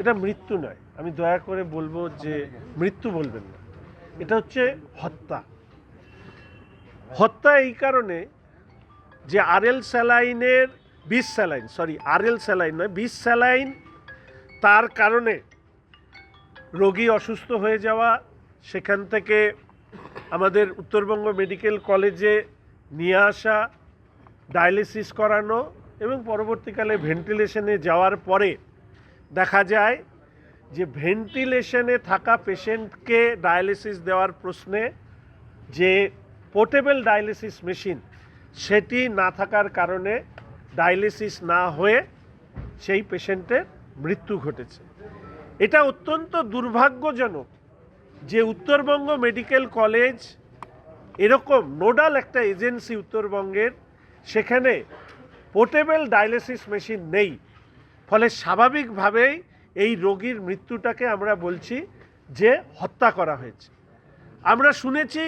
এটা মৃত্যু নয়। আমি দয়া করে বলব যে মৃত্যু বলবেন না। এটা হচ্ছে হত্যা। হত্যা এই কারণে যে আরএল স্যালাইনের বিষ স্যালাইন সরি আরএল স্যালাইন নয় বিষ স্যালাইন তার কারণে রোগী অসুস্থ হয়ে যাওয়া, সেখান থেকে আমাদের উত্তরবঙ্গ মেডিকেল কলেজে নিয়ে আসা, ডায়ালিসিস করানো এবং পরবর্তীকালে ভেন্টিলেশনে যাওয়ার পরে দেখা যায় যে ভেন্টিলেশনে থাকা পেশেন্টকে ডায়ালিসিস দেওয়ার প্রশ্নে যে পোর্টেবল ডায়ালিসিস মেশিন, সেটি না থাকার কারণে ডায়ালিসিস না হয়ে সেই পেশেন্টের মৃত্যু ঘটেছে। এটা অত্যন্ত দুর্ভাগ্যজনক যে উত্তরবঙ্গ মেডিকেল কলেজ এরকম নোডাল একটা এজেন্সি উত্তরবঙ্গের, সেখানে পোর্টেবল ডায়ালিসিস মেশিন নেই। ফলে স্বাভাবিকভাবেই এই রোগীর মৃত্যুটাকে আমরা বলছি যে হত্যা করা হয়েছে। আমরা শুনেছি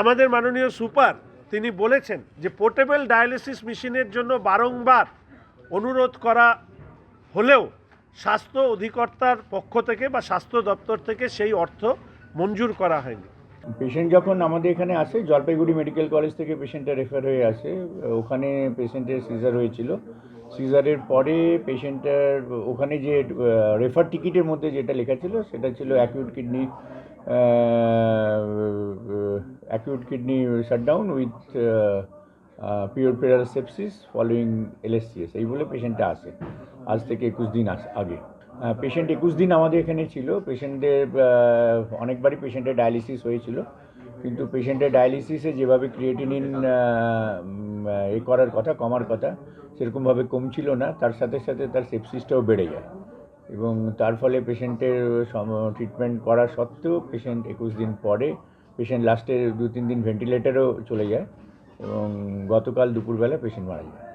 আমাদের মাননীয় সুপার তিনি বলেছেন যে পোর্টেবল ডায়ালিসিস মেশিনের জন্য বারংবার অনুরোধ করা হলেও স্বাস্থ্য অধিকর্তার পক্ষ থেকে বা স্বাস্থ্য দপ্তর থেকে সেই অর্থ মঞ্জুর করা হয়নি। পেশেন্ট যখন আমাদের এখানে আসে, জলপাইগুড়ি মেডিকেল কলেজ থেকে পেশেন্টটা রেফার হয়ে আসে, ওখানে পেশেন্টের সিজার হয়েছিল। সিজারের পরে পেশেন্টের, ওখানে যে রেফার টিকিটের মধ্যে যেটা লেখা ছিল, সেটা ছিল acute kidney acute kidney shutdown with puerperal sepsis following LSCS এই বলে পেশেন্টটা আসে। আজ থেকে একুশ দিন আস, আগে। পেশেন্ট একুশ দিন আমাদের এখানে ছিল। পেশেন্টের অনেকবারই পেশেন্টের ডায়ালিসিস হয়েছিল। কিন্তু পেশেন্টের ডায়ালিসিসে যেভাবে ক্রিয়েটিনিন এ করার কথা কমার কথা সেরকমভাবে কমছিল না। তার সাথে সাথে তার সেপসিসটাও বেড়ে যায়। এবং তার ফলে পেশেন্টের সম ট্রিটমেন্ট করা সত্ত্বেও পেশেন্ট একুশ দিন পরে পেশেন্ট লাস্টে দু তিন দিন ভেন্টিলেটারও চলে যায় এবং গতকাল দুপুরবেলা পেশেন্ট মারা যায়।